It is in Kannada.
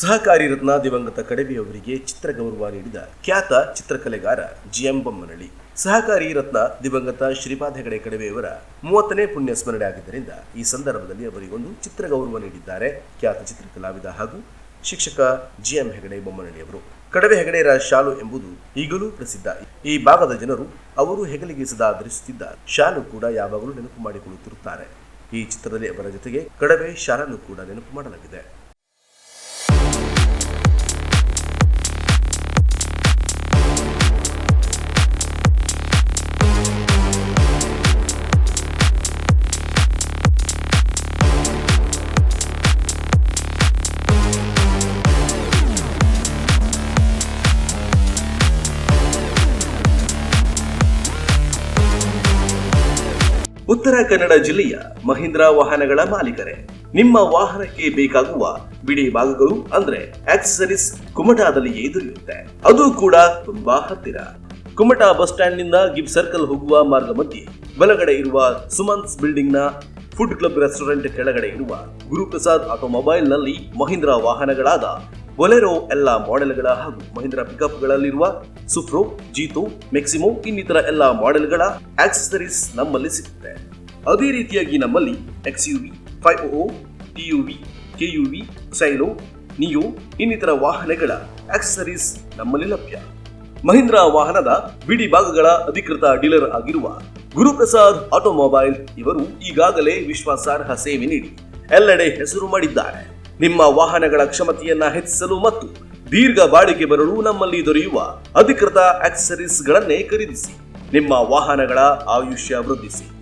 ಸಹಕಾರಿ ರತ್ನ ದಿವಂಗತ ಕಡವೆಯವರಿಗೆ ಚಿತ್ರ ಗೌರವ ನೀಡಿದ ಖ್ಯಾತ ಚಿತ್ರಕಲೆಗಾರ ಜಿಎಂ ಸಹಕಾರಿ ರತ್ನ ದಿವಂಗತ ಶ್ರೀಪಾದ ಹೆಗಡೆ ಕಡವೆಯವರ ಮೂವತ್ತನೇ ಪುಣ್ಯ ಸ್ಮರಣೆ ಆಗಿದ್ದರಿಂದ ಈ ಸಂದರ್ಭದಲ್ಲಿ ಅವರಿಗೊಂದು ಚಿತ್ರ ಗೌರವ ನೀಡಿದ್ದಾರೆ. ಖ್ಯಾತ ಚಿತ್ರಕಲಾವಿದ ಹಾಗೂ ಶಿಕ್ಷಕ ಜಿಎಂ ಹೆಗಡೆ ಬೊಮ್ಮನಳ್ಳಿ ಅವರು. ಕಡವೆ ಹೆಗಡೆಯರ ಶಾಲು ಎಂಬುದು ಈಗಲೂ ಪ್ರಸಿದ್ಧ. ಈ ಭಾಗದ ಜನರು ಅವರು ಹೆಗಲಿಗೆ ಸದಾ ಧರಿಸುತ್ತಿದ್ದ ಶಾಲು ಕೂಡ ಯಾವಾಗಲೂ ನೆನಪು ಮಾಡಿಕೊಳ್ಳುತ್ತಿರುತ್ತಾರೆ. ಈ ಚಿತ್ರದಲ್ಲಿ ಅವರ ಜೊತೆಗೆ ಕಡವೆ ಶಾಲನ್ನು ಕೂಡ ನೆನಪು ಮಾಡಲಾಗಿದೆ. ಉತ್ತರ ಕನ್ನಡ ಜಿಲ್ಲೆಯ ಮಹೀಂದ್ರ ವಾಹನಗಳ ಮಾಲೀಕರೇ, ನಿಮ್ಮ ವಾಹನಕ್ಕೆ ಬೇಕಾಗುವ ಬಿಡಿ ಭಾಗಗಳು ಅಂದ್ರೆ ಆಕ್ಸೆಸರೀಸ್ ಕುಮಟಾದಲ್ಲಿಯೇ ದೊರೆಯುತ್ತೆ. ಅದು ಕೂಡ ತುಂಬಾ ಹತ್ತಿರ. ಕುಮಟಾ ಬಸ್ ಸ್ಟ್ಯಾಂಡ್ನಿಂದ ಗಿಬ್ ಸರ್ಕಲ್ ಹೋಗುವ ಮಾರ್ಗ ಮಧ್ಯೆ ಬಲಗಡೆ ಇರುವ ಸುಮನ್ಸ್ ಬಿಲ್ಡಿಂಗ್ನ ಫುಡ್ ಕ್ಲಬ್ ರೆಸ್ಟೋರೆಂಟ್ ಕೆಳಗಡೆ ಇರುವ ಗುರುಪ್ರಸಾದ್ ಆಟೋಮೊಬೈಲ್ನಲ್ಲಿ ಮಹೀಂದ್ರ ವಾಹನಗಳಾದ ಬೊಲೆರೋ ಎಲ್ಲ ಮಾಡೆಲ್ಗಳ ಹಾಗೂ ಮಹೀಂದ್ರ ಪಿಕಪ್ಗಳಲ್ಲಿರುವ ಸುಪ್ರೋ ಜೀತೋ ಮೆಕ್ಸಿಮೋ ಇನ್ನಿತರ ಎಲ್ಲ ಮಾಡೆಲ್ಗಳ ಆಕ್ಸೆಸರೀಸ್ ನಮ್ಮಲ್ಲಿ ಸಿಗುತ್ತೆ. ಅದೇ ರೀತಿಯಾಗಿ ನಮ್ಮಲ್ಲಿ X U V five O U V, Xylo Neo ಇನ್ನಿತರ ವಾಹನಗಳ ಆಕ್ಸೆಸರೀಸ್ ನಮ್ಮಲ್ಲಿ ಲಭ್ಯ. ಮಹೀಂದ್ರಾ ವಾಹನದ ಬಿಡಿ ಭಾಗಗಳ ಅಧಿಕೃತ ಡೀಲರ್ ಆಗಿರುವ ಗುರುಪ್ರಸಾದ್ ಆಟೋಮೊಬೈಲ್ ಇವರು ಈಗಾಗಲೇ ವಿಶ್ವಾಸಾರ್ಹ ಸೇವೆ ನೀಡಿ ಎಲ್ಲೆಡೆ ಹೆಸರು ಮಾಡಿದ್ದಾರೆ. ನಿಮ್ಮ ವಾಹನಗಳ ಕ್ಷಮತೆಯನ್ನು ಹೆಚ್ಚಿಸಲು ಮತ್ತು ದೀರ್ಘ ಬಾಳಿಕೆ ಬರಲು ನಮ್ಮಲ್ಲಿ ದೊರೆಯುವ ಅಧಿಕೃತ ಆಕ್ಸರೀಸ್ಗಳನ್ನೇ ಖರೀದಿಸಿ. ನಿಮ್ಮ ವಾಹನಗಳ ಆಯುಷ್ಯ ವೃದ್ಧಿಸಿ.